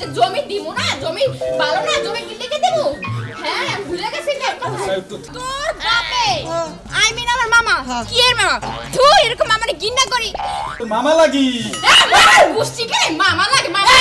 যে জমি দিমু না জমি ভালো না জমি কিনতে কে দেবো? হ্যাঁ ভুলে গেছি না তোর বাপে। আই মিন আমার মামা। কি এর মামা? তুই এরকম আমার গিন্না করি। মামা লাগি। বুঝছি কে? মামা লাগে মামা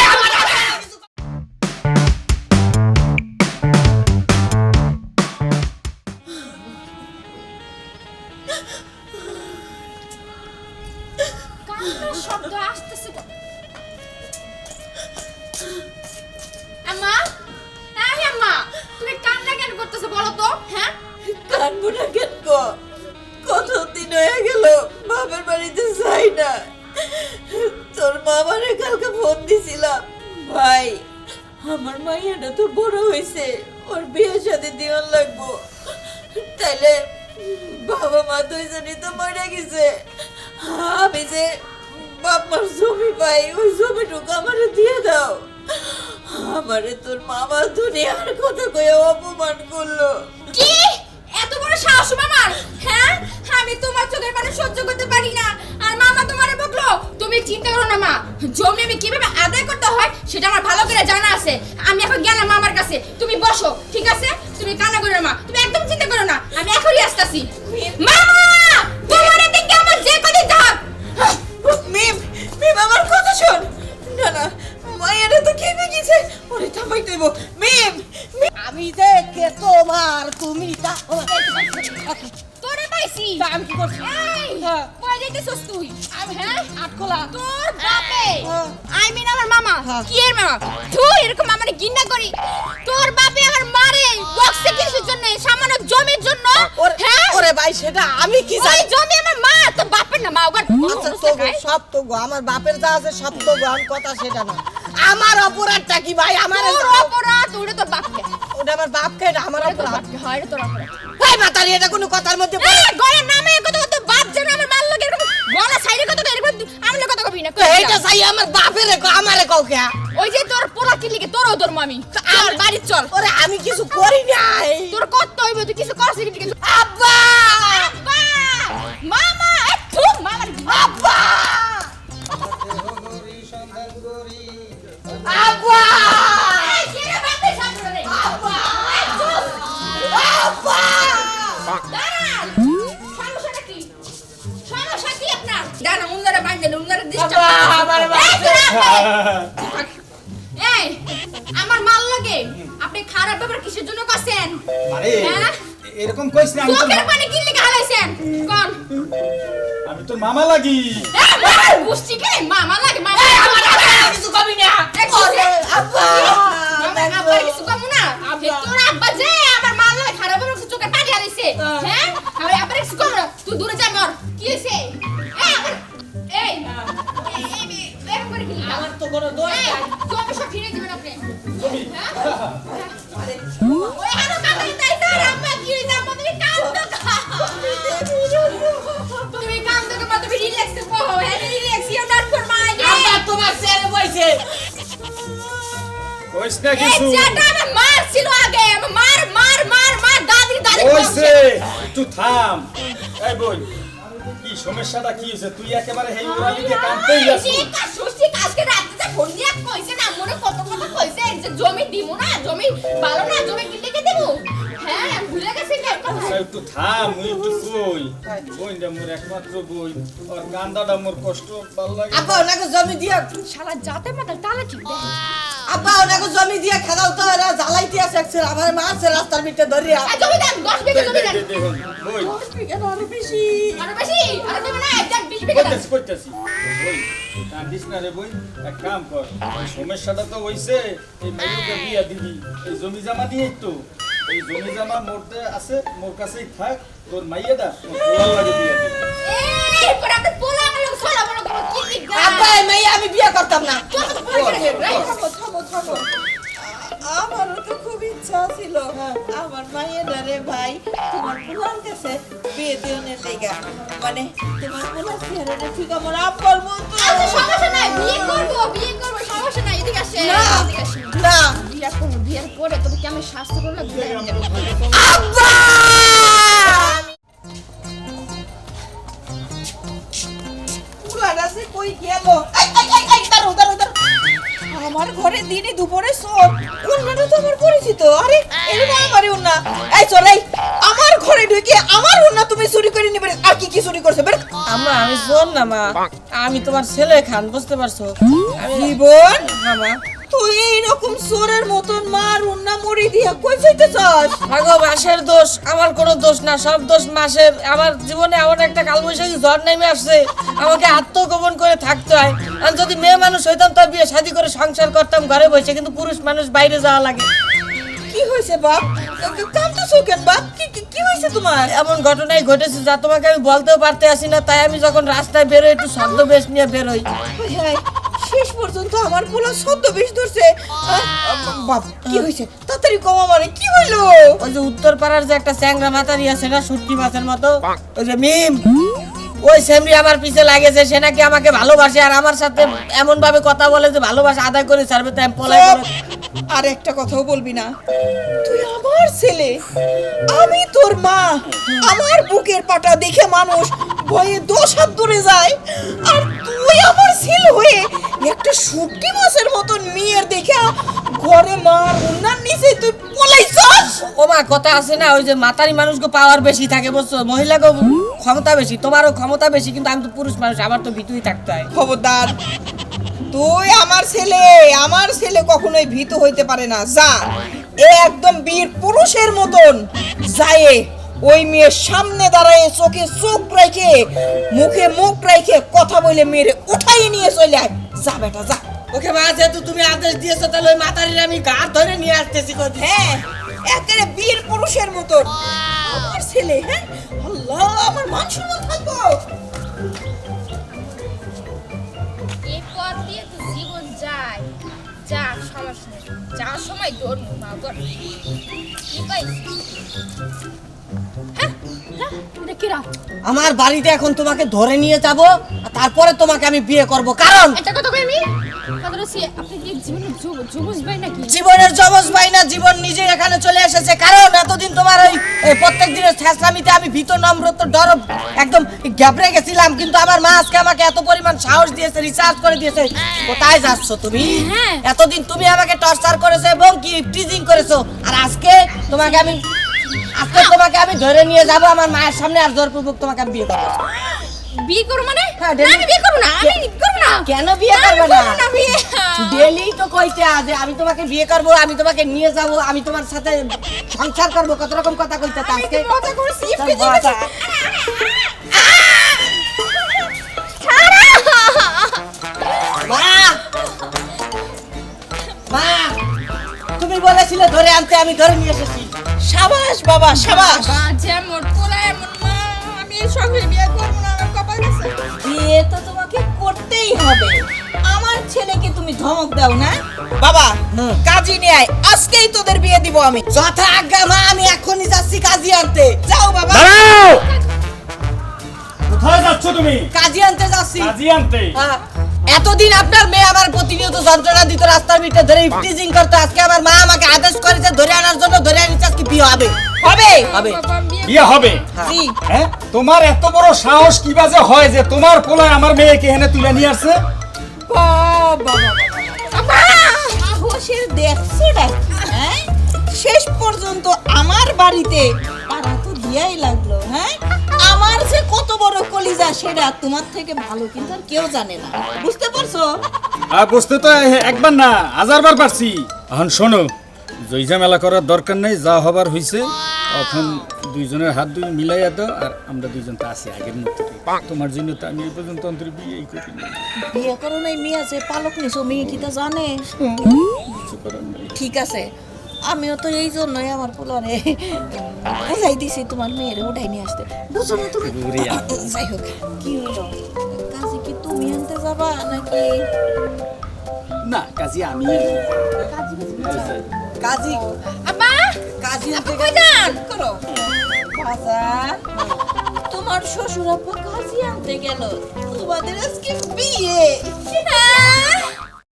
কানবো না কেন গো? কতদিন হয়ে গেল বাবার বাড়িতে যাই না। তোর মামারে কালকে ফোন দিছিলাম, ভাই, আমার মাইয়াটা তো বড় হয়েছে ওর বিয়ে সাথে দিওয়ার লাগবো। তাইলে বাবা মা দুইজনই তো মরে গেছে। আমি যে বাপ মার জমি পাই, ওই জমিটুকু আমারে দিয়ে দাও। আমারে তোর মামা দুনিয়ার কথা কয়ে অপমান করল। কি সাহস মামার? হ্যাঁ? আমি তোমার চোখের পানি সহ্য করতে পারি না। আর মামা তোমারে বকলো, তুমি চিন্তা করো না, মা। জমি আমি কীভাবে আদায় করতে হয়, সেটা আমার ভালো করে জানা আছে। আমি এখন গেলাম মামার কাছে। তুমি বসো, ঠিক আছে? তুমি কান্না করো না, মা। তুমি একদম চিন্তা করো না। আমি এখনই আসতাছি। মামা! তোমার দিকে আমার যে কদিন থাক মিম মিম, আমার কথা শোন। না না মায়েরা তো খেপে গেছে? ওরে থামাই দেব। মিম মিম, আমি যে কে তোমার তুমি তা তোরে পাইছি। আমি কি করছি? হ্যাঁ। কই যাইতেছস তুই? আমি হ্যাঁ? আটকলা তোর বাপে। হ্যাঁ। আই মিন আমার মামা। কি এর মামা? তুই এরকম আমার গিন্না করি। তোর বাপে আমার মারে। বক্সে কিসের জন্য সামান্য জমির জন্য। ওরে হ্যাঁ? ওরে ভাই সেটা আমি কি জানি? জমি আমার মা তো বাপের না মা ওগার আচ্ছা সব তো গো আমার বাপের যা আছে সব তো গো আমি কথা সেটা না। আমার অপরাধটা কি ভাই? আমার অপরাধ ওটা তোর বাপকে। ওটা আমার বাপকে এটা আমার অপরাধ। হয় এটা তোর অপরাধ। ভাই মাতারি এটা কোনো কথার মধ্যে পড়ে- এই গলা নামে কত কত বাপ যেন আমার মাল লাগে এরকম গলা সাইডে কত কত এরকম আমি কথা কবি না এইটা চাই আমার বাপের আমারে কও কে? ওই যে তোর পোলা কি লিগে তোরও তোর মামি আর বাড়ি চল। ওরে আমি কিছু করি নাই। তোর কত হইব তুই কিছু করছিস কি কিছু আব্বা! আব্বা! মামা আমার লাগে আপনি খারাপ ব্যাপার কিসের জন্য করছেন? আরে হ্যাঁ? এরকম কইছ না আমি তোর চোখের পানি কি লিখে হালাইছেন কোন? আমি তোর মামা লাগি। বুঝছি কি? মামা লাগে মামা আমার কিছু কবি না। আব্বা। মামা আব্বা কিছু কইস না কিছু চাটা আমার মার ছিল আগে আমার মার মার মার মার দাদি দাদি কইছে একটু থাম এই বই কি সমস্যাটা কি হইছে তুই একেবারে হেই উড়ালিকে কানতেই যাচ্ছিস ঠিক আছে সুস্থি আজকে রাতে ফোন দিয়া কইছে না মনে কত কথা কইছে যে জমি দিমু না জমি ভালো না জমি কিনতে কে দেবো হ্যাঁ ভুলে গেছি না একটু থাম মুই একটু কই বইনটা মোর একমাত্র বই আর কান্দাটা মোর কষ্ট ভালো লাগে আব্বা ওনাকে জমি দিয়া শালা জাতে মাথা তালা ঠিক দেখ আব্বা ওনাকে জমি দিয়া খেলাও তো এরা জ্বালাইতে আছে একসের আমার মারছে রাস্তার ভিতরে ধরিয়া। জমি দেন দশ বিঘা জমি দেন। দেখুন বই আরও বেশি। আরও বেশি আরও দেবে না একদম বিশ বিঘা দেন। কইতেছি কইতেছি। না রে বই এক কাম কর। সমস্যাটা তো হইছে এই মেয়েকে বিয়া দিবি। এই জমি জমা দিয়েই তো। এই জমি জমা মোরতে আছে মোর কাছেই থাক তোর লাগে দিবি। এই করে আপনি আব্বা এই আমি বিয়ে করতাম না। কত তো খুব ইচ্ছা ছিল। আমার মায়ের রে ভাই তোমার পুরান কাছে বিয়ে দেওয়ার লেগা। মানে তোমার পুরান চেহারাটা ঠিক আমার আব্বার মতো। আচ্ছা সমস্যা নাই বিয়ে করব বিয়ে করব সমস্যা নাই এদিকে আসে না। এদিকে আসে না। বিয়ে করব বিয়ের পরে তবে কি আমি স্বাস্থ্য করব না আব্বা! কই গেল। এই এই এই এই দাঁড়াও আমার ঘরে দিনে দুপুরে চোর অন্যটা তো আমার পরিচিত। আরে এরকম আমার অন্য এই চলে আমার ঘরে ঢুকে আমার না তুমি চুরি করে নিবে। আর কি কি চুরি করছে? বের। আম্মা আমি শোন না মা। আমি তোমার ছেলে খান বুঝতে পারছ? আমি জীবন হ্যাঁ মা। তুই এইরকম চোরের মতন মার উন্না মরি দিয়া কই যাইতে চাস আগো মাসের দোষ আমার কোনো দোষ না সব দোষ মাসের। আমার জীবনে এমন একটা কালবৈশাখী ঝড় নেমে আসছে আমাকে আত্মগোপন করে থাকতে হয়। আর যদি মেয়ে মানুষ হইতাম তার বিয়ে শাদি করে সংসার করতাম ঘরে বসে কিন্তু পুরুষ মানুষ বাইরে যাওয়া লাগে। কি হয়েছে বাপ? কান্দতেছো কেন বাপ? কি কি- হয়েছে তোমার? এমন ঘটনাই ঘটেছে যা তোমাকে আমি বলতেও পারতে আসি না তাই আমি যখন রাস্তায় বেরোই একটু শব্দ বেশ নিয়ে বেরোই হায়, শেষ পর্যন্ত আমার পোলা সদ্য বেশ ধরছে বাপ কি হয়েছে? তাড়াতাড়ি কমা মানে কি হইল? ওই যে উত্তর পাড়ার যে একটা চ্যাংরা মাথারি আছে না সুটকি মাছের মতো? ওই যে মিম। ওই সেমরি আমার পিছে লাগেছে সে নাকি আমাকে ভালোবাসে আর আমার সাথে এমন ভাবে কথা বলে যে ভালোবাসা আদায় করে ছাড়বে তাই পলাই করে আর একটা কথাও বলবি না। তুই আমার ছেলে আমি তোর মা। আমার বুকের পাটা দেখে মানুষ ভয়ে দশ হাত দূরে যায়। আর তুই আমার ছেলে হয়ে একটা শুটকি মাছের মতন মেয়ের দেখে ঘরে মার উন্নার নিচে তুই পলাইছস ও মা কথা আছে না ওই যে মাতারি মানুষকে পাওয়ার বেশি থাকে বুঝছ? মহিলাকে ক্ষমতা বেশি তোমারও ক্ষমতা বেশি কিন্তু আমি তো পুরুষ মানুষ আমার তো ভিতুই থাকতে হয়। খবরদার। তুই আমার ছেলে আমার ছেলে কখনোই ভীত হইতে পারে না। যা এ একদম বীর পুরুষের মতন। যায় ওই মেয়ের সামনে দাঁড়ায় চোখে চোখ রেখে মুখে মুখ রেখে কথা বলে মেরে উঠাই নিয়ে চলে আয়। যা বেটা যা। ওকে মা যেহেতু তুমি আদেশ দিয়েছ তাহলে ওই মাতারির আমি গা ধরে নিয়ে আসতেছি হ্যাঁ একেবারে বীর পুরুষের মতন। আমার ছেলে হ্যাঁ? আল্লাহ আমার মান সম্মান থাকব। এই পথ দিয়ে তো জীবন যায়। যা সমস্যা নেই যাওয়ার সময় দৌড় হ্যাঁ হ্যাঁ আমার বাড়িতে এখন তোমাকে ধরে নিয়ে যাব আর তারপরে তোমাকে আমি বিয়ে করব। কারণ এটা কই আমি? জীবনের জমজ ভাই না জীবন নিজে এখানে চলে এসেছে। কারণ এতদিন তোমার ওই ওই প্রত্যেক দিনের ছেঁচড়ামিতে আমি ভীত নম্রত ডর একদম ঘাবড়ে গেছিলাম কিন্তু আমার মা আজকে আমাকে এত পরিমাণ সাহস দিয়েছে রিচার্জ করে দিয়েছে। কোথায় যাচ্ছ তুমি? হ্যাঁ। এতদিন তুমি আমাকে টর্চার করেছ এবং কি টিজিং করেছ। আর আজকে তোমাকে আমি আজকে তোমাকে আমি ধরে নিয়ে যাব আমার মায়ের সামনে আর জোরপূর্বক তোমাকে আমি বিয়ে করব। বিয়ে মানে? হ্যাঁ, না, আমি বিয়ে করব না আমি করব না। কেন বিয়ে করব না? ডেলি তো কইতে আমি তোমাকে বিয়ে করব আমি তোমাকে নিয়ে যাব আমি তোমার সাথে সংসার করব কত রকম কথা কইতে তা আজকে? করছি ইফকে মা! মা! তুমি বলেছিলে ধরে আনতে আমি ধরে নিয়ে এসেছি। সাবাস বাবা সাবাস। বা যেমন পোলা এমন মা আমি সঙ্গে বিয়ে করব। বিয়ে তো তোমাকে করতেই হবে। আমার ছেলেকে তুমি ধমক দাও না। বাবা কাজী নিয়ে আয়। আজকেই তোদের বিয়ে দিব আমি। যথা আজ্ঞা মা আমি এখনই যাচ্ছি কাজী আনতে। যাও বাবা। দাঁড়াও! কোথায় যাচ্ছ তুমি? কাজী আনতে যাচ্ছি। কাজী আনতে? হ্যাঁ। এতদিন আপনার মেয়ে আমার প্রতিনিয়ত যন্ত্রণা দিত রাস্তার ভিতরে ধরে টিজিং করতো। আজকে আমার মা আমাকে আদেশ করেছে ধরে আনার জন্য ধরে আনিছে আজকে বিয়ে হবে। হবে? হবে। বিয়ে হবে। জি। হ্যাঁ? তোমার এত বড় সাহস কি বাজে হয় যে তোমার পোলায় আমার মেয়েকে এনে তুলে নিয়ে আসছে? বাবা সাহসের দেখছ হ্যাঁ? শেষ পর্যন্ত আমার বাড়িতে পাড়া তো দিয়াই লাগল হ্যাঁ? আমার যে কত বড় কলিজা সেটা তোমার থেকে ভালো কিন্তু আর কেউ জানে না। বুঝতে পারছ? আর বুঝতে তো একবার না হাজারবার পারছি। এখন শোনো জয়জা মেলা করার দরকার নেই যা হবার হইছে। এখন দুইজনের হাত দুই মিলাইয়া দাও আর আমরা দুইজন তো আছি আগের মতো। তোমার জন্য তো আমি এই পর্যন্ত অন্তর বিয়েই করি বিয়ে করো নাই মেয়ে আছে পালক নিছো মেয়ে কি তা জানে? ঠিক আছে আমিও তো এই জন্যই আমার পোলারে বুঝাই দিছি তোমার মেয়েরে উঠাই নিয়ে আসতে। বুঝো না তুমি? যাই হোক কি হলো? কাজে কি তুমি আনতে যাবা নাকি? না কাজী আমি কাজী আব্বা কাজী আনতে যান? করো। বাজার তোমার শ্বশুর আব্বা কাজী আনতে গেল। তোমাদের আজকে বিয়ে। হ্যাঁ?